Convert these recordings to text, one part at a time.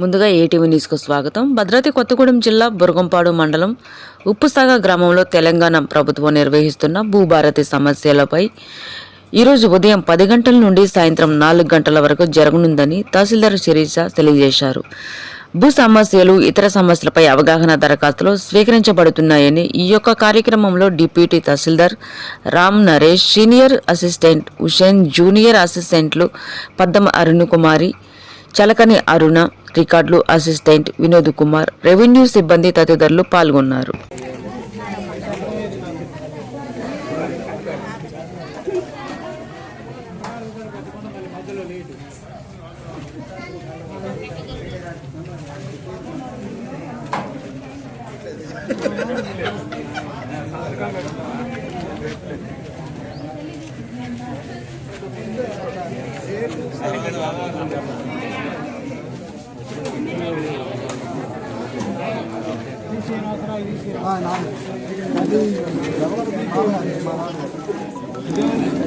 ముందుగా ఏటీవీ న్యూస్కు స్వాగతం. భద్రాద్రి కొత్తగూడెం జిల్లా బురగంపాడు మండలం ఉప్పుసాగ గ్రామంలో తెలంగాణ ప్రభుత్వం నిర్వహిస్తున్న భూభారతి సమస్యలపై ఈరోజు ఉదయం పది గంటల నుండి సాయంత్రం నాలుగు గంటల వరకు జరగనుందని తహసీల్దార్ శిరీష తెలియజేశారు. భూ సమస్యలు ఇతర సమస్యలపై అవగాహన దరఖాస్తులు స్వీకరించబడుతున్నాయని ఈ యొక్క కార్యక్రమంలో deputy tahsildar Ram Naresh senior assistant Hussain junior అసిస్టెంట్లు పద్దమ అరుణ్ కుమారి చలకని అరుణ రికార్డులు అసిస్టెంట్ వినోద్ కుమార్ రెవెన్యూ సిబ్బంది తదితరులు పాల్గొన్నారు.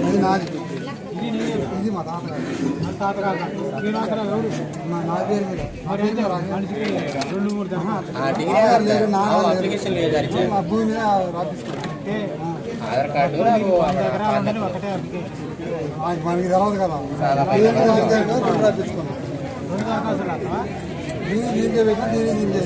ఇది నాది ఇది మా తాతగారు మా నా పేరు నాన్న లేరు. మా భూమి ఆధార్ కార్డు మనకి తెలవదు కదా రాపిస్తాం. దీన్ని దీనికే పెట్టినా దీనికే